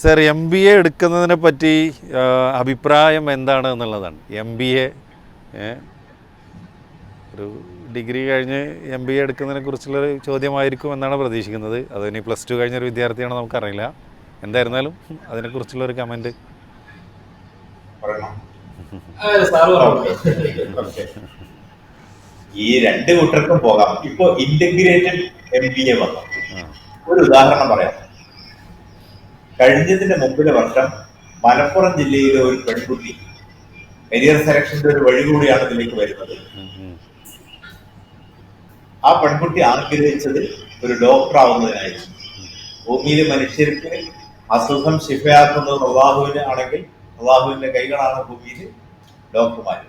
Sir M B A എടുക്കുന്നതിനെ പറ്റി അഭിപ്രായം എന്താണ് എന്നുള്ളതാണ്. എം ബി എ ഒരു ഡിഗ്രി കഴിഞ്ഞ് എം ബി എ എടുക്കുന്നതിനെ കുറിച്ചുള്ളൊരു ചോദ്യമായിരിക്കും എന്നാണ് പ്രതീക്ഷിക്കുന്നത്. അത് ഇനി പ്ലസ് ടു കഴിഞ്ഞൊരു വിദ്യാർത്ഥിയാണോ നമുക്കറിയില്ല. എന്തായിരുന്നാലും കമന്റ്. സാറ് പറഞ്ഞു? ഓക്കേ. ഈ രണ്ട് കൂട്ടർക്കും പോകാം. ഇപ്പൊ ഇന്റഗ്രേറ്റഡ് എം ബി എ വന്നു. ഒരു ഉദാഹരണം പറയാം. കഴിഞ്ഞതിന്റെ മുമ്പിലെ വർഷം മലപ്പുറം ജില്ലയിലെ ഒരു പെൺകുട്ടി കരിയർ സെലക്ഷന്റെ ഒരു വഴി കൂടിയാണ് ഇതിലേക്ക് വരുന്നത്. ആ പെൺകുട്ടി ആഗ്രഹിച്ചത് ഒരു ഡോക്ടർ ആവുന്നതിനായിരുന്നു. ഭൂമിയിലെ മനുഷ്യർക്ക് അസുഖം ശിഫയാക്കുന്നത് അള്ളാഹുവിന് ആണെങ്കിൽ അള്ളാഹുവിന്റെ കൈകളാണ് ഭൂമിയിൽ ഡോക്ടർമാർ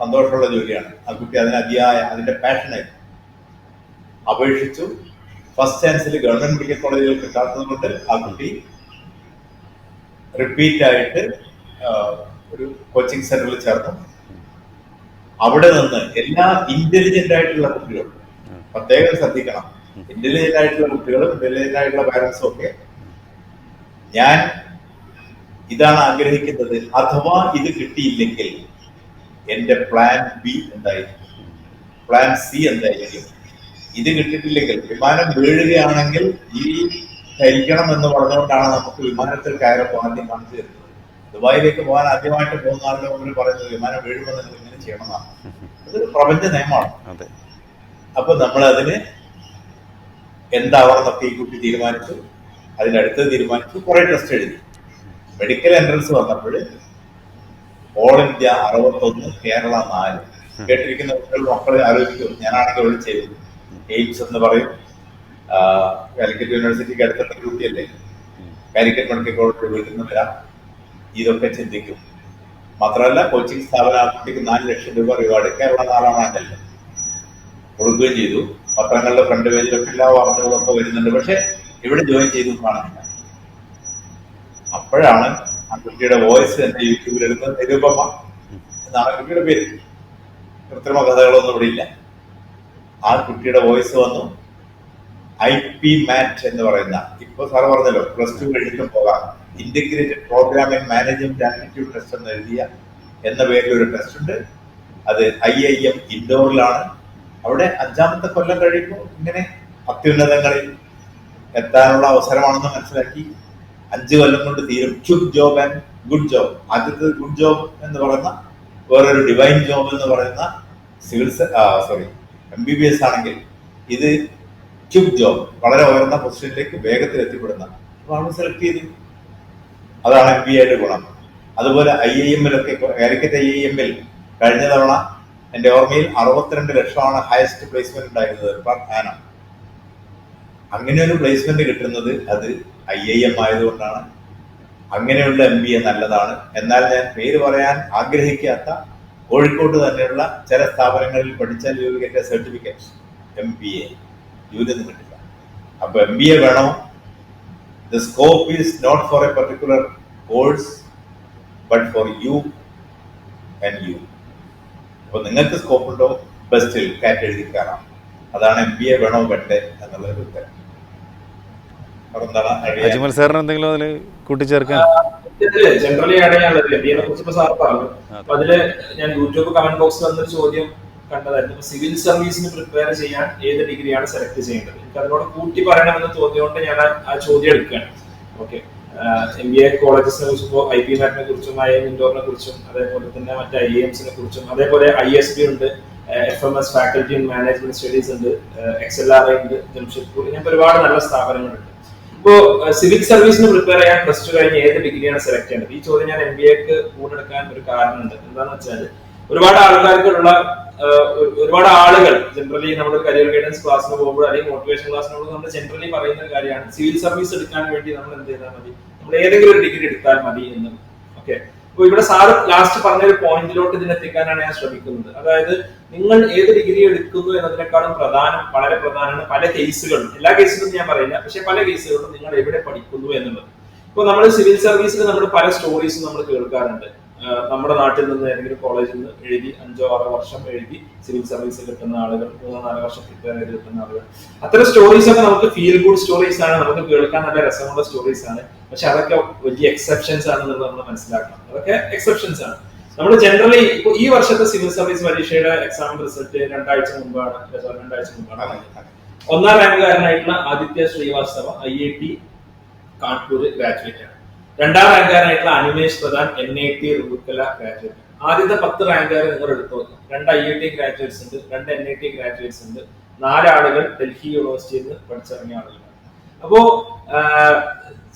സന്തോഷമുള്ള ജോലിയാണ്. ആ കുട്ടി അതിന് അതിയായ അതിന്റെ പാഷനായിരുന്നു അപേക്ഷിച്ചു ഫസ്റ്റ് ചാൻസിൽ ഗവൺമെന്റ് മെഡിക്കൽ കോളേജുകൾ കിട്ടാത്തത് കൊണ്ട് ആ കുട്ടി റിപ്പീറ്റ് ആയിട്ട് ഒരു കോച്ചിങ് സെന്ററിൽ ചേർന്നു. അവിടെ നിന്ന് എല്ലാ ഇന്റലിജന്റ് ആയിട്ടുള്ള കുട്ടികളും പ്രത്യേകം ശ്രദ്ധിക്കണം. ഇന്റലിജന്റ് ആയിട്ടുള്ള കുട്ടികളും ഇന്റലിജന്റ് ആയിട്ടുള്ള പാരന്റ്സും ഒക്കെ ഞാൻ ഇതാണ് ആഗ്രഹിക്കുന്നത്. അഥവാ ഇത് കിട്ടിയില്ലെങ്കിൽ എന്റെ പ്ലാൻ ബി എന്തായിരിക്കും? പ്ലാൻ സി എന്തായിരിക്കും? ഇത് കിട്ടിയിട്ടില്ലെങ്കിൽ വിമാനം വീഴുകയാണെങ്കിൽ ഈ ധരിക്കണം എന്ന് പറഞ്ഞുകൊണ്ടാണ് നമുക്ക് വിമാനത്തിൽ കയറപ്പോൾ ആദ്യം കാണിച്ചു തരുന്നത് ദുബായിലേക്ക് പോകാൻ ആദ്യമായിട്ട് പോകുന്ന ആളുടെ മുമ്പിൽ പറയുന്നത് വിമാനം വീഴുമ്പോൾ നിങ്ങൾ ഇങ്ങനെ ചെയ്യണമെന്നാണ്. അതൊരു പ്രപഞ്ച നിയമമാണ്. അപ്പൊ നമ്മൾ അതിന് എന്താവണമെന്നൊക്കെ ഈ കുട്ടി തീരുമാനിച്ചു. അതിനടുത്ത് തീരുമാനിച്ചു. കുറെ ടെസ്റ്റ് എഴുതി. മെഡിക്കൽ എൻട്രൻസ് വന്നപ്പോൾ ഓൾ ഇന്ത്യ അറുപത്തൊന്ന് കേരള നാല്. കേട്ടിരിക്കുന്ന കുട്ടികൾ മക്കളെ ആലോചിക്കും. ഞാനാണെങ്കിൽ ഒഴിച്ചു എയിംസ് എന്ന് പറയും. കാലിക്കറ്റ് യൂണിവേഴ്സിറ്റിക്ക് അടുത്തുള്ള കുട്ടിയല്ലേ? കാലിക്കറ്റ് മെഡിക്കൽ കോളേജ് വീട്ടിൽ നിന്ന് വരാം ഇതൊക്കെ ചിന്തിക്കും. മാത്രമല്ല കോച്ചിങ് സ്ഥാപനത്തിലേക്ക് നാല് ലക്ഷം രൂപ റിവാർഡ് കേരള നാലാണല്ലോ കൊടുക്കുകയും ചെയ്തു. പത്രങ്ങളുടെ ഫ്രണ്ട് പേജിലൊക്കെ എല്ലാ വാർത്തകളും ഒക്കെ വരുന്നുണ്ട്. പക്ഷെ ഇവിടെ ജോയിൻ ചെയ്തു കാണുന്നില്ല അപ്പോഴാണ് ആ കുട്ടിയുടെ വോയിസ് എന്റെ യൂട്യൂബിൽ എടുക്കുന്നത് നിരുപമ എന്നാണ് കുട്ടിയുടെ പേര്. കൃത്രിമ കഥകളൊന്നും ഇവിടെ ഇല്ല. ആ കുട്ടിയുടെ വോയിസ് വന്നു. ഐ പി മാറ്റ് എന്ന് പറയുന്ന ഇപ്പൊ സാറ് പറഞ്ഞല്ലോ പ്ലസ് ടു കഴിഞ്ഞിട്ട് പോകാം. Integrated programming management aptitude test എന്ന് എഴുതിയ എന്ന പേരിൽ ഒരു ടെസ്റ്റ് ഉണ്ട്. അത് ഐ ഐ എം ഇൻഡോറിലാണ് അവിടെ അഞ്ചാമത്തെ കൊല്ലം കഴിയുമ്പോൾ ഇങ്ങനെ അത്യുന്നതങ്ങളിൽ എത്താനുള്ള അവസരമാണെന്ന് മനസ്സിലാക്കി. അഞ്ച് കൊല്ലം കൊണ്ട് തീരും. ക്യുബ് ജോബ് ആൻഡ് ഗുഡ് ജോബ് ആദ്യത്തെ ഗുഡ് ജോബ് എന്ന് പറയുന്ന വേറൊരു ഡിവൈൻ ജോബ് എന്ന് പറയുന്ന civil sorry M B B S ആണെങ്കിൽ ഇത് ക്യുക്ക് ജോബ് വളരെ ഉയർന്ന പൊസിഷനിലേക്ക് വേഗത്തിൽ എത്തിപ്പെടുന്ന. അവിടെ സെലക്ട് ചെയ്തു. അതാണ് എം ബി ഐയുടെ ഗുണം. അതുപോലെ ഐ ഐ എമ്മിലൊക്കെ കാലിക്കറ്റ് ഐ ഐ എമ്മിൽ കഴിഞ്ഞ തവണ എന്റെ ഓർമ്മയിൽ അറുപത്തിരണ്ട് ലക്ഷമാണ് ഹയസ്റ്റ് പ്ലേസ്മെന്റ് ഉണ്ടായിരുന്നത് പെർ അങ്ങനെ ഒരു പ്ലേസ്മെന്റ് കിട്ടുന്നത് അത് ഐ ഐ എം ആയതുകൊണ്ടാണ്. അങ്ങനെയുള്ള എം ബി എ നല്ലതാണ്. എന്നാൽ ഞാൻ പേര് പറയാൻ ആഗ്രഹിക്കാത്ത കോഴിക്കോട് തന്നെയുള്ള ചില സ്ഥാപനങ്ങളിൽ പഠിച്ച A certificate M B A യൂതൊന്നും കിട്ടില്ല. അപ്പൊ എം ബി എ വേണോ. The scope is not for a particular course but for you and you അപ്പൊ നിങ്ങൾക്ക് സ്കോപ്പ് ഉണ്ടോ? ബെസ്റ്റിൽ കാറ്റ് എഴുതി കയറാം അതാണ് എം ബി എ വേണോ വേണ്ടേ എന്നുള്ളത് ഉത്തരം. അവിടെ എന്താണ് idea? അജ്മൽ സാറിന് എന്തെങ്കിലും അതിൽ കൂട്ടിച്ചേർക്കാൻ? ജനറലി ആണ് ഞാൻ ലഭ്യനെ കുറിച്ച് ഇപ്പൊ സാർ പറഞ്ഞു. അപ്പൊ അതിൽ ഞാൻ യൂട്യൂബ് കമന്റ് ബോക്സിൽ വന്നൊരു ചോദ്യം കണ്ടതായിരുന്നു. സിവിൽ സർവീസിന് പ്രിപ്പയർ ചെയ്യാൻ ഏത് ഡിഗ്രിയാണ് സെലക്ട് ചെയ്യേണ്ടത്? എനിക്ക് അതിനോട് കൂട്ടി പറയണമെന്ന് തോന്നിയോണ്ട് ഞാൻ ആ- ചോദ്യം എടുക്കുകയാണ്. ഓക്കെ എം ബി എ കോളേജസിനെ കുറിച്ചും ഇപ്പോൾ ഐ പി മാറ്റിനെ കുറിച്ചും ഐ എം ഇൻഡോറിനെ കുറിച്ചും അതേപോലെ തന്നെ മറ്റ് ഐ എംസിനെ കുറിച്ചും അതേപോലെ ഐ എസ് ബി ഉണ്ട് F M S faculty and management studies ഉണ്ട് എക്സ് എൽ ആർ ഐ ഉണ്ട് ജംഷഡ്പൂർ ഇങ്ങനത്തെ ഒരുപാട് നല്ല സ്ഥാപനങ്ങളുണ്ട്. ഇപ്പോ സിവിൽ സർവീസിന് പ്രിപ്പയർ ചെയ്യാൻ പ്ലസ് ടു കഴിഞ്ഞ് ഏത് ഡിഗ്രിയാണ് സെലക്ട് ചെയ്യേണ്ടത്? ഈ ചോദ്യം ഞാൻ എം ബി എക്ക് കൂടെടുക്കാൻ ഒരു കാരണമുണ്ട്. എന്താണെന്ന് വെച്ചാൽ ഒരുപാട് ആൾക്കാർക്കുള്ള ഒരുപാട് ആളുകൾ ജനറലി നമ്മുടെ കരിയർ ഗൈഡൻസ് ക്ലാസ്സിന് പോകുമ്പോൾ അല്ലെങ്കിൽ മോട്ടിവേഷൻ ക്ലാസ്സിന് പോകുമ്പോൾ നമ്മൾ ജനറലി പറയുന്ന കാര്യമാണ്. സിവിൽ സർവീസ് എടുക്കാൻ വേണ്ടി നമ്മൾ എന്ത് ചെയ്താൽ മതി. നമ്മൾ ഏതെങ്കിലും ഒരു ഡിഗ്രി എടുത്താൽ മതി എന്ന്. ഓക്കെ അപ്പൊ ഇവിടെ സാറ് ലാസ്റ്റ് പറഞ്ഞ ഒരു പോയിന്റിലോട്ട് ഇതിനെത്തിക്കാനാണ് ഞാൻ ശ്രമിക്കുന്നത്. അതായത് നിങ്ങൾ ഏത് ഡിഗ്രി എടുക്കുന്നു എന്നതിനേക്കാളും പ്രധാനം വളരെ പ്രധാനമാണ് പല കേസുകളും എല്ലാ കേസിലും ഞാൻ പറയില്ല. പക്ഷെ പല കേസുകളിലും നിങ്ങൾ എവിടെ പഠിക്കുന്നു എന്നുള്ളത്. ഇപ്പൊ നമ്മൾ സിവിൽ സർവീസിൽ നമ്മൾ പല സ്റ്റോറീസും നമ്മൾ കേൾക്കാറുണ്ട്. നമ്മുടെ നാട്ടിൽ നിന്ന് ഏതെങ്കിലും കോളേജിൽ നിന്ന് എഴുതി അഞ്ചോ ആറോ വർഷം എഴുതി സിവിൽ സർവീസ് കിട്ടുന്ന ആളുകൾ മൂന്നോ നാലോ വർഷം പ്രിപ്പയർ ചെയ്ത് കിട്ടുന്ന ആളുകൾ. അത്തരം സ്റ്റോറീസ് ഒക്കെ നമുക്ക് ഫീൽ ഗുഡ് സ്റ്റോറീസ് ആണ് നമുക്ക് കേൾക്കാൻ നല്ല രസമുള്ള സ്റ്റോറീസ് ആണ്. പക്ഷെ അതൊക്കെ വലിയ എക്സെപ്ഷൻസ് ആണെന്നുള്ളത് നമ്മൾ മനസ്സിലാക്കണം. അതൊക്കെ എക്സെപ്ഷൻസ് ആണ്. നമ്മൾ ജനറലി ഈ വർഷത്തെ സിവിൽ സർവീസ് പരീക്ഷയുടെ എക്സാം റിസൾട്ട് രണ്ടാഴ്ച മുമ്പാണ് രണ്ടാഴ്ച മുമ്പാണ് ഒന്നാം റാങ്കുകാരനായിട്ടുള്ള Aditya Srivastava I I T Kanpur graduate ആണ്. രണ്ടാം റാങ്കാരനായിട്ടുള്ള Animesh Pradhan N I T Rourkela graduate ആദ്യത്തെ പത്ത് റാങ്കുകാർ നിങ്ങൾ എടുത്തു നോക്കും. രണ്ട് ഐ ഐ ടി ഗ്രാജുവേറ്റ്സ് ഉണ്ട് രണ്ട് എൻ ഐ ടി ഗ്രാജുവേറ്റ്സ് ഉണ്ട്. നാലാളുകൾ ഡൽഹി യൂണിവേഴ്സിറ്റിയിൽ നിന്ന് പഠിച്ചിറങ്ങിയ ആളുകളാണ്. അപ്പോ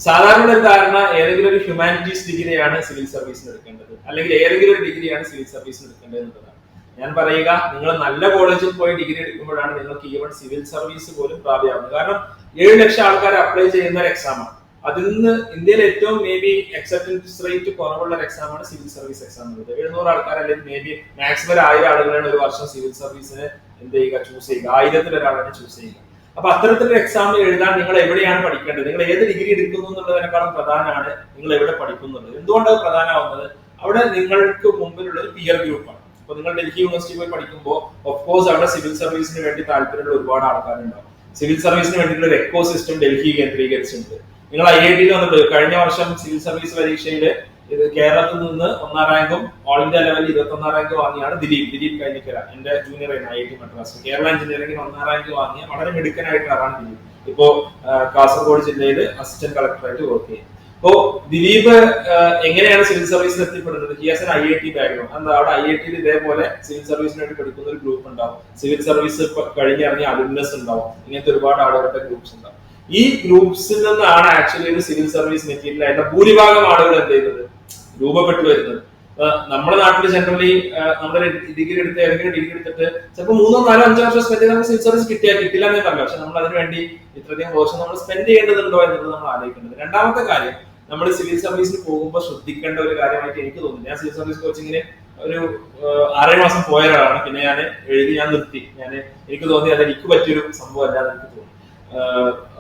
സാധാരണ ഒരു ധാരണ ഏതെങ്കിലും ഒരു ഹ്യൂമാനിറ്റീസ് ഡിഗ്രിയാണ് സിവിൽ സർവീസിന് എടുക്കേണ്ടത്. അല്ലെങ്കിൽ ഏതെങ്കിലും ഒരു ഡിഗ്രിയാണ് സിവിൽ സർവീസിന് എടുക്കേണ്ടത് എന്നുള്ളതാണ്. ഞാൻ പറയുക നിങ്ങൾ നല്ല കോളേജിൽ പോയി ഡിഗ്രി എടുക്കുമ്പോഴാണ് നിങ്ങൾക്ക് ഈവൺ സിവിൽ സർവീസ് പോലും പ്രാപ്യമാകുന്നത് കാരണം ഏഴ് ലക്ഷം ആൾക്കാർ അപ്ലൈ ചെയ്യുന്ന ഒരു എക്സാമാണ് അതിൽ നിന്ന് ഇന്ത്യയിൽ ഏറ്റവും മേ ബി അക്സെപ്റ്റൻസ് റേറ്റ് കുറവുള്ള ഒരു എക്സാമാണ് സിവിൽ സർവീസ് എക്സാം എന്നുള്ളത്. എഴുന്നൂറ് ആൾക്കാർ അല്ലെങ്കിൽ മേ ബി മാക്സിമം ആയിരം ആളുകളാണ് ഒരു വർഷം സിവിൽ സർവീസിന് എന്ത് ചെയ്യുക ചൂസ് ചെയ്യുക. ആയിരത്തിൽ ഒരാളാണ് ചൂസ് ചെയ്യുക. അപ്പൊ അത്തരത്തിലൊരു എക്സാം എഴുതാൻ നിങ്ങൾ എവിടെയാണ് പഠിക്കേണ്ടത്? നിങ്ങൾ ഏത് ഡിഗ്രി എടുക്കുന്നു എന്നുള്ളതിനേക്കാളും പ്രധാനമാണ് നിങ്ങൾ എവിടെ പഠിക്കുന്നുള്ളത്. എന്തുകൊണ്ട് പ്രധാനമാവുന്നത്? അവിടെ നിങ്ങൾക്ക് മുമ്പിലുള്ള ഒരു പിയർ ഗ്രൂപ്പാണ് അപ്പൊ നിങ്ങൾ ഡൽഹി യൂണിവേഴ്സിറ്റി പോയി പഠിക്കുമ്പോൾ ഓഫ് കോഴ്സ് അവിടെ സിവിൽ സർവീസിന് വേണ്ടി താല്പര്യമുള്ള ഒരുപാട് ആൾക്കാരുണ്ടാവും. സിവിൽ സർവീസിന് വേണ്ടിയിട്ടുള്ള ഒരു എക്കോ സിസ്റ്റം ഡൽഹി കേന്ദ്രീകരിച്ചിട്ടുണ്ട്. നിങ്ങൾ ഐ ഐ ടിയിൽ വന്നിട്ട് കഴിഞ്ഞ വർഷം സിവിൽ സർവീസ് പരീക്ഷയിൽ ഇത് കേരളത്തിൽ നിന്ന് ഒന്നാം റാങ്കും ഓൾ ഇന്ത്യ ലെവലിൽ ഇരുപത്തി ഒന്നാം റാങ്ക് വാങ്ങിയാണ് ദിലീപ്. ദിലീപ് കഴിഞ്ഞിക്കര എന്റെ junior I I T Madras. Kerala എഞ്ചിനീയറിംഗിൽ ഒന്നാം റാങ്ക് വാങ്ങിയ വളരെ മിടുക്കനായിട്ടാണ് ദിലീപ്. ഇപ്പോ കാസർഗോഡ് ജില്ലയിൽ അസിസ്റ്റന്റ് കളക്ടറായിട്ട് വർക്ക് ചെയ്യും. അപ്പോ ദിലീപ് എങ്ങനെയാണ് സിവിൽ സർവീസിൽ എത്തിപ്പെടുന്നത്? He has I I T background എന്താ അവിടെ ഐ ഐ ടിയിൽ ഇതേപോലെ സിവിൽ സർവീസിന് വേണ്ടി പഠിക്കുന്ന ഒരു ഗ്രൂപ്പ് ഉണ്ടാവും. സിവിൽ സർവീസ് കഴിഞ്ഞിറങ്ങിയ അലുമിനസ് ഉണ്ടാവും. ഇങ്ങനത്തെ ഒരുപാട് ആളുകളുടെ ഗ്രൂപ്പ്സ് ഉണ്ടാവും. ഈ ഗ്രൂപ്പ്സിൽ നിന്നാണ് ആക്ച്വലി ഒരു സിവിൽ സർവീസ് മെറ്റീരിയൽ ആയിട്ട് ഭൂരിഭാഗം ആളുകൾ എന്ത് ചെയ്യുന്നത്? രൂപപ്പെട്ടു വരുന്നത്. നമ്മുടെ നാട്ടിൽ ജനറലി നമ്മുടെ ഡിഗ്രി എടുത്ത് ഏതെങ്കിലും ഡിഗ്രി എടുത്തിട്ട് ചിലപ്പോൾ മൂന്നോ നാലോ അഞ്ചോ വർഷം സ്പെൻഡ് ചെയ്ത് നമുക്ക് സിവിൽ സർവീസ് കിട്ടിയാൽ കിട്ടില്ല എന്നേ പറഞ്ഞു പക്ഷെ നമ്മൾ അതിനുവേണ്ടി ഇത്രയധികം വർഷം നമ്മൾ സ്പെൻഡ് ചെയ്യേണ്ടതുണ്ടോ എന്നുള്ളത് നമ്മൾ ആലോചിക്കുന്നത് രണ്ടാമത്തെ കാര്യം നമ്മൾ സിവിൽ സർവീസിൽ പോകുമ്പോൾ ശ്രദ്ധിക്കേണ്ട ഒരു കാര്യമായിട്ട് എനിക്ക് തോന്നുന്നു ഞാൻ സിവിൽ സർവീസ് കോച്ചിങ്ങിന് ഒരു ആറേഴ് മാസം പോയ ഒരാളാണ്. പിന്നെ ഞാൻ എഴുതി ഞാൻ നിർത്തി. ഞാൻ എനിക്ക് തോന്നി അത് എനിക്ക് പറ്റിയൊരു സംഭവം അല്ലാതെ എനിക്ക് തോന്നി.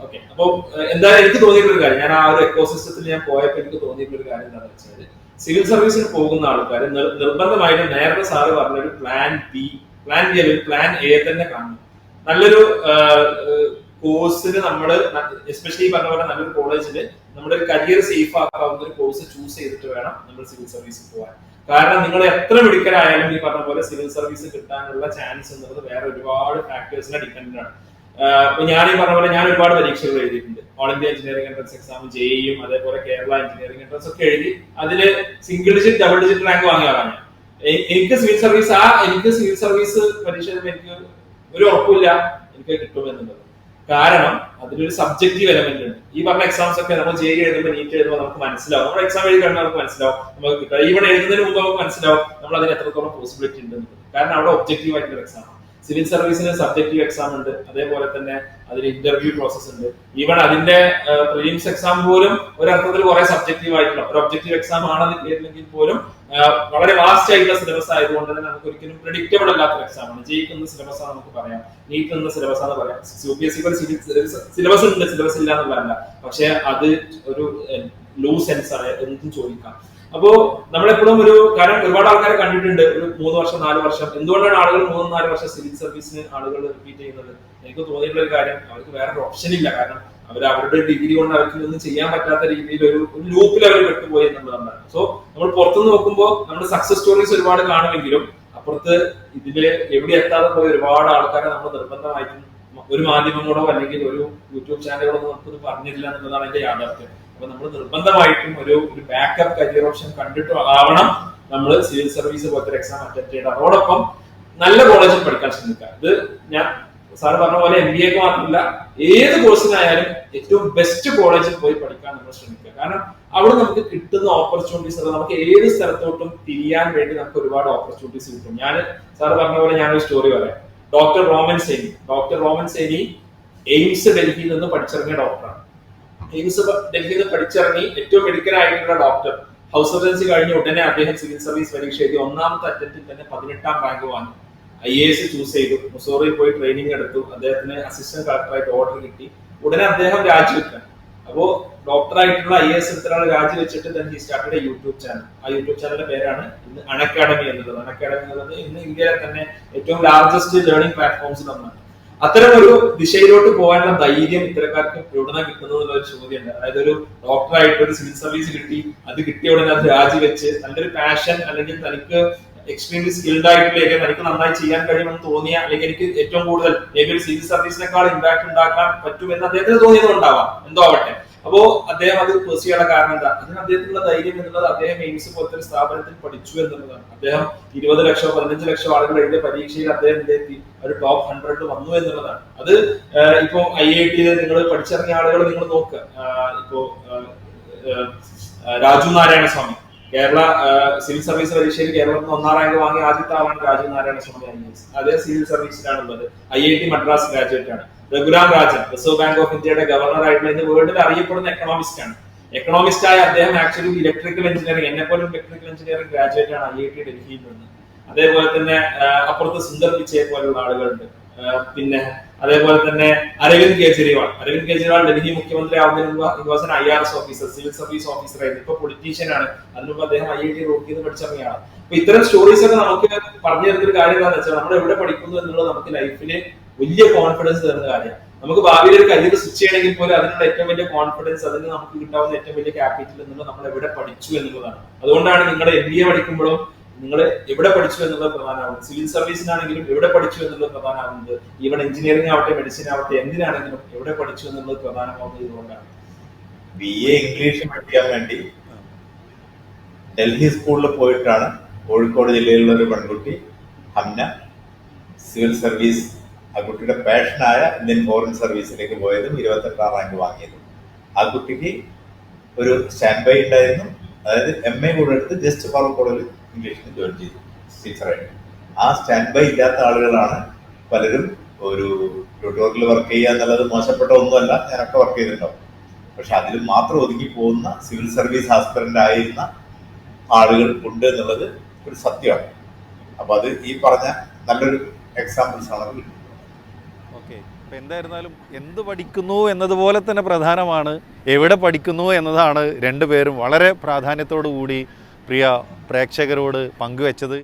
ഓക്കെ അപ്പോൾ എന്തായാലും എനിക്ക് തോന്നിയിട്ടുള്ള ഒരു കാര്യം ഞാൻ ആ ഒരു എക്കോസിസ്റ്റത്തിൽ ഞാൻ പോയപ്പോൾ എനിക്ക് തോന്നിയിട്ടുള്ള ഒരു കാര്യം എന്താണെന്ന് വെച്ചാൽ സിവിൽ സർവീസിന് പോകുന്ന ആൾക്കാർ നിർബന്ധമായിട്ടും നേരത്തെ സാറ് പറഞ്ഞ ഒരു പ്ലാൻ ബി പ്ലാൻ ബി അല്ലെങ്കിൽ പ്ലാൻ എ തന്നെ കാണണം. നല്ലൊരു കോഴ്സിന് നമ്മൾ എസ്പെഷ്യലി പറഞ്ഞ പോലെ നല്ലൊരു കോളേജിൽ നമ്മുടെ ഒരു കരിയർ സേഫ് ആക്കാവുന്ന ഒരു കോഴ്സ് ചൂസ് ചെയ്തിട്ട് വേണം നമ്മൾ സിവിൽ സർവീസിൽ പോകാൻ കാരണം നിങ്ങൾ എത്ര മിടുക്കരായാലും ഈ പറഞ്ഞ പോലെ സിവിൽ സർവീസ് കിട്ടാനുള്ള ചാൻസ് എന്നുള്ളത് വേറെ ഒരുപാട് ഫാക്ടേഴ്സിനെ ഡിപ്പെൻഡ് ആണ്. ഞാൻ ഈ പറഞ്ഞ പോലെ ഞാൻ ഒരുപാട് പരീക്ഷകൾ എഴുതിയിട്ടുണ്ട്. All India engineering entrance exam ജെയും അതേപോലെ കേരള എഞ്ചിനീയറിംഗ് എൻട്രൻസ് ഒക്കെ എഴുതി അതിൽ single digit double digit rank വാങ്ങിയ ആളാണ് എനിക്ക് സിവിൽ സർവീസ് ആ എനിക്ക് സിവിൽ സർവീസ് പരീക്ഷ എനിക്ക് ഒരു ഉറപ്പില്ല എനിക്ക് കിട്ടുമെന്നുള്ളത് കാരണം അതിലൊരു സബ്ജക്റ്റീവ് എലമെന്റ് ഉണ്ട്. ഈ പറഞ്ഞ എക്സാംസ് ഒക്കെ നമ്മൾ ജെ എഴുതുമ്പോൾ നീറ്റ് എഴുതുമ്പോൾ നമുക്ക് മനസ്സിലാവും. നമ്മൾ എക്സാം എഴുതി കഴിഞ്ഞാൽ നമുക്ക് മനസ്സിലാവും. നമുക്ക് കിട്ടുക ഈവൺ എഴുതുന്നതിന് മുമ്പ് നമുക്ക് മനസ്സിലാവും. നമ്മൾ അതിന് എത്രത്തോളം പോസിബിലിറ്റി ഉണ്ട്. കാരണം അവിടെ ഒബ്ജക്റ്റീവ് ആയിട്ടുള്ള എക്സാം സിവിൽ സർവീസിന് സബ്ജക്റ്റീവ് എക്സാം ഉണ്ട്. അതേപോലെ തന്നെ അതിന് ഇന്റർവ്യൂ പ്രോസസ് ഉണ്ട്. ഈവൺ അതിന്റെ പ്രിലിംസ് എക്സാം പോലും ഒരർത്ഥത്തിൽ കുറെ സബ്ജക്റ്റീവ് ആയിട്ടുള്ള ഒരു ഒബ്ജക്റ്റീവ് എക്സാം ആണെന്ന് കേട്ടില്ലെങ്കിൽ പോലും വളരെ വാസ്റ്റ് ആയിട്ടുള്ള സിലബസ് ആയതുകൊണ്ട് തന്നെ നമുക്ക് ഒരിക്കലും പ്രിഡിക്റ്റബിൾ അല്ലാത്ത എക്സാം ആണ്. ജയിക്കുന്ന സിലബസ് ആണ് നമുക്ക് പറയാം. നീറ്റ് എന്ന സിലബസ് ആണ് പറയാം. യു പി എസ് സിലബസ് ഉണ്ട് സിലബസ് ഇല്ല എന്നുള്ളതല്ല. പക്ഷെ അത് ഒരു ലൂസ് സെൻസ് ആണ് എന്തും ചോദിക്കാം. അപ്പോ നമ്മളെപ്പോഴും ഒരു കാരണം ഒരുപാട് ആൾക്കാരെ കണ്ടിട്ടുണ്ട് ഒരു മൂന്ന് വർഷം നാല് വർഷം. എന്തുകൊണ്ടാണ് ആളുകൾ മൂന്ന് നാല് വർഷം സിവിൽ സർവീസിന് ആളുകൾ റിപ്പീറ്റ് ചെയ്യുന്നത്? എനിക്ക് തോന്നിയിട്ടുള്ള ഒരു കാര്യം അവർക്ക് വേറൊരു ഓപ്ഷൻ ഇല്ല. കാരണം അവർ അവരുടെ ഡിഗ്രി കൊണ്ട് അവർക്ക് ഒന്നും ചെയ്യാൻ പറ്റാത്ത രീതിയിൽ ഒരു ഒരു ലൂപ്പിൽ അവർ പെട്ടുപോയി എന്നുള്ളതാണ്. സോ നമ്മൾ പുറത്തുനിന്ന് നോക്കുമ്പോൾ നമ്മുടെ സക്സസ് സ്റ്റോറീസ് ഒരുപാട് കാണുമെങ്കിലും അപ്പുറത്ത് ഇതിൽ എവിടെ എത്താതെ പോയ ഒരുപാട് ആൾക്കാരെ നമ്മൾ നിർബന്ധമായിട്ടും ഒരു മാധ്യമങ്ങളോ അല്ലെങ്കിൽ ഒരു യൂട്യൂബ് ചാനലുകളോ നമുക്കിത് പറഞ്ഞില്ല എന്നുള്ളതാണ് എന്റെ യാഥാർത്ഥ്യം. അപ്പൊ നമ്മൾ നിർബന്ധമായിട്ടും ഒരു ഒരു ബാക്കപ്പ് കരിയർ ഓപ്ഷൻ കണ്ടിട്ട് ആവണം നമ്മൾ സിവിൽ സർവീസ് പോലത്തെ എക്സാം അറ്റൻഡ് ചെയ്യണം അതോടൊപ്പം നല്ല കോളേജിൽ പഠിക്കാൻ ശ്രമിക്കുക. ഇത് ഞാൻ സാർ പറഞ്ഞ പോലെ എം ബി എക്ക് മാത്രമല്ല ഏത് കോഴ്സിനായാലും ഏറ്റവും ബെസ്റ്റ് കോളേജിൽ പോയി പഠിക്കാൻ നമ്മൾ ശ്രമിക്കുക. കാരണം അവിടെ നമുക്ക് കിട്ടുന്ന ഓപ്പർച്യൂണിറ്റീസ് നമുക്ക് ഏത് സ്ഥലത്തോട്ടും തിരിയാൻ വേണ്ടി നമുക്ക് ഒരുപാട് ഓപ്പർച്യൂണിറ്റീസ് കിട്ടും. ഞാൻ സാർ പറഞ്ഞ പോലെ ഞാനൊരു സ്റ്റോറി പറയാം. Doctor Roman Saini. Doctor Roman Saini AIIMS ഡൽഹിയിൽ നിന്ന് പഠിച്ചിറങ്ങിയ ഡോക്ടറാണ്. എയിംസ് ഡൽഹിയിൽ നിന്ന് പഠിച്ചിറങ്ങി ഏറ്റവും മിടുക്കനായിട്ടുള്ള ഡോക്ടർ. ഹൗസ് സർജൻസി കഴിഞ്ഞ ഉടനെ അദ്ദേഹം സിവിൽ സർവീസ് പരീക്ഷ എഴുതി ഒന്നാമത്തെ അറ്റംപ്റ്റിൽ തന്നെ പതിനെട്ടാം റാങ്ക് വാങ്ങി. ഐ എ എസ് ചൂസ് ചെയ്തു. മുസോറിയിൽ പോയി ട്രെയിനിങ് എടുത്തു. അദ്ദേഹത്തിന് അസിസ്റ്റന്റ് കളക്ടറായിട്ട് ഓർഡർ കിട്ടി. ഉടനെ അദ്ദേഹം രാജിവെക്കാൻ അപ്പോ ഡോക്ടർ ആയിട്ടുള്ള ഐ എസ് എടുത്തൊരാൾ രാജിവെച്ചിട്ട് തന്നെ ഹി സ്റ്റാർട്ടഡ് യൂട്യൂബ് ചാനൽ ആ യൂട്യൂബ് ചാനലിന്റെ പേരാണ് ഇന്ന് അൺഅക്കാഡമി എന്നുള്ളത്. അൺഅക്കാഡമി എന്നുള്ളത് ഇന്ന് ഇന്ത്യയിലെ തന്നെ ഏറ്റവും ലാർജസ്റ്റ് ലേണിംഗ് പ്ലാറ്റ്ഫോംസ് ഒന്നാണ്. അത്തരം ഒരു ദിശയിലോട്ട് പോകാനുള്ള ധൈര്യം ഇത്തരക്കാർക്ക് എവിടുന്ന കിട്ടുന്നത് എന്നുള്ള ഒരു ചോദ്യമുണ്ട്. അതായത് ഒരു ഡോക്ടറായിട്ട് ഒരു സിവിൽ സർവീസ് കിട്ടി അത് കിട്ടിയ ഉടനെ അത് രാജിവെച്ച് നല്ലൊരു പാഷൻ അല്ലെങ്കിൽ തനിക്ക് എക്സ്ട്രീംലി സ്കിൽഡ് ആയിട്ടുള്ള എനിക്ക് നന്നായി ചെയ്യാൻ കഴിയുമെന്ന് തോന്നിയ അല്ലെങ്കിൽ എനിക്ക് ഏറ്റവും കൂടുതൽ ഒരു സിവിൽ സർവീസിനേക്കാൾ ഇമ്പാക്ട് ഉണ്ടാക്കാൻ പറ്റുമെന്ന് അദ്ദേഹത്തിന് തോന്നിയത് ഉണ്ടാവാം. എന്തോ ആവട്ടെ. അപ്പോ അദ്ദേഹം അത് പേഴ്സ് ചെയ്യാനുള്ള കാരണം എന്താ? അതിന് അദ്ദേഹത്തിനുള്ള ധൈര്യം എന്നുള്ളത് അദ്ദേഹം എയിംസ് പോലത്തെ ഒരു സ്ഥാപനത്തിൽ പഠിച്ചു എന്നുള്ളതാണ്. അദ്ദേഹം ഇരുപത് ലക്ഷം പതിനഞ്ച് ലക്ഷം ആളുകൾ എഴുതിയ പരീക്ഷയിൽ അദ്ദേഹം എന്തെത്തി ഒരു ടോപ്പ് ഹൺഡ്രഡ് വന്നു എന്നുള്ളതാണ്. അത് ഇപ്പോ ഐ ഐ ടിയിൽ നിങ്ങൾ പഠിച്ചിറങ്ങിയ ആളുകൾ നിങ്ങൾ നോക്കുക ഇപ്പോ രാജു നാരായണ സ്വാമി കേരള സിവിൽ സർവീസ് പരീക്ഷയിൽ കേരളത്തിൽ ഒന്നാം റാങ്ക് വാങ്ങിയ ആദ്യത്തെ ആളാണ് രാജു നാരായണ സ്വാമി ഐ എസ് അതേ civil സർവീസിലാണുള്ളത്. I I T Madras graduate ആണ്. Raghuram Rajan reserve bank of ഇന്ത്യയുടെ ഗവർണർ ആയിട്ടുള്ള ഇന്ന് വേൾഡിൽ അറിയപ്പെടുന്ന എക്കണോമിസ്റ്റ് ആണ്. എക്കണോമിസ്റ്റ് ആയ അദ്ദേഹം ആക്ച്വലി ഇലക്ട്രിക്കൽ എഞ്ചിനീയറിംഗ് എന്നെ പോലും ഇലക്ട്രിക്കൽ എഞ്ചിനീയറിംഗ് ഗ്രാജുവേറ്റ് ആണ് ഐ ഐ ടി ഡൽഹിയിൽ നിന്ന്. അതേപോലെ തന്നെ അപ്പുറത്ത് സുന്ദർ പിച്ചയെ പോലുള്ള ആളുകളുണ്ട്. പിന്നെ അതേപോലെ തന്നെ അരവിന്ദ് കെജ്രിവാൾ. അരവിന്ദ് കെജ്രിവാൾ ഡൽഹി മുഖ്യമന്ത്രി ആവുന്നതിന് മുമ്പ് was I R S officer civil service officer ആയിരുന്നു. ഇപ്പൊ പൊളിറ്റീഷ്യൻ ആണ്. അതിന് അദ്ദേഹം ഐ ഐ ടി റോക്കിൽ നിന്ന് പഠിച്ചിറങ്ങിയാണ് അപ്പൊ ഇത്തരം സ്റ്റോറീസ് ഒക്കെ നമുക്ക് പറഞ്ഞു തരുന്ന ഒരു കാര്യം എന്താണെന്ന് വെച്ചാൽ നമ്മൾ എവിടെ പഠിക്കുന്നു എന്നുള്ളത് നമുക്ക് ലൈഫിന് വലിയ കോൺഫിഡൻസ് തരുന്ന കാര്യമാണ്. നമുക്ക് ഭാവിയിൽ ഒരു കരിയർ സ്വിച്ച് ചെയ്യണമെങ്കിൽ പോലും അതിനുള്ള ഏറ്റവും വലിയ കോൺഫിഡൻസ് അതിന് നമുക്ക് കിട്ടാവുന്ന ഏറ്റവും വലിയ ക്യാപിറ്റൽ എന്നുള്ളത് നമ്മൾ എവിടെ പഠിച്ചു എന്നുള്ളതാണ്. അതുകൊണ്ടാണ് നിങ്ങളുടെ എം ബി എ പഠിക്കുമ്പോഴും നിങ്ങൾ എവിടെ പഠിച്ചു എന്നുള്ളത് പ്രധാനമാകുന്നത് സിവിൽ സർവീസിനാണെങ്കിലും എവിടെ പഠിച്ചു എന്നുള്ളത് പ്രധാനമാകുന്നത്. ഈവൻ എഞ്ചിനീയറിംഗ് ആവട്ടെ മെഡിസിൻ ആവട്ടെ എന്തിനാണെങ്കിലും എവിടെ പഠിച്ചു എന്നുള്ളത് പ്രധാനമാകുന്നത് ഇതുകൊണ്ടാണ്. ബി എ ഇംഗ്ലീഷ് പഠിക്കാൻ വേണ്ടി ഡൽഹി സ്കൂളിൽ പോയിട്ടാണ് കോഴിക്കോട് ജില്ലയിലുള്ള ഒരു പെൺകുട്ടി ഹംന സിവിൽ സർവീസ് ആ കുട്ടിയുടെ പാഷനായ ഇന്ത്യൻ ഫോറിൻ സർവീസിലേക്ക് പോയതും ഇരുപത്തെട്ടാം റാങ്ക് വാങ്ങിയതും. ആ കുട്ടിക്ക് ഒരു സ്റ്റാൻഡ് ബൈ ഉണ്ടായിരുന്നു. അതായത് എം എ കൂടെ എടുത്ത് ജസ്റ്റ് ഫാറൂഖോടിൽ ഇംഗ്ലീഷിന് ജോയിൻ ചെയ്തു ടീച്ചറായിട്ട്. ആ സ്റ്റാൻഡ് ബൈ ഇല്ലാത്ത ആളുകളാണ് പലരും ഒരു ട്യൂട്ടോറിയൽ വർക്ക് ചെയ്യുക എന്നുള്ളത് മോശപ്പെട്ട ഒന്നുമല്ല ഞാനൊക്കെ വർക്ക് ചെയ്തിട്ടുണ്ടാവും. പക്ഷെ അതിൽ മാത്രം ഒതുങ്ങി പോകുന്ന സിവിൽ സർവീസ് ആസ്പിറന്റ് ആയിരുന്ന ആളുകൾ ഉണ്ട് എന്നുള്ളത് ഒരു സത്യമാണ്. അപ്പൊ അത് ഈ പറഞ്ഞ നല്ലൊരു എക്സാമ്പിൾസ് ആണ് ഓക്കെ. അപ്പോൾ എന്തായിരുന്നാലും എന്ത് പഠിക്കുന്നു എന്നതുപോലെ തന്നെ പ്രധാനമാണ്. എവിടെ പഠിക്കുന്നു എന്നതാണ് രണ്ടുപേരും വളരെ പ്രാധാന്യത്തോടു കൂടി പ്രിയ പ്രേക്ഷകരോട് പങ്കുവെച്ചത്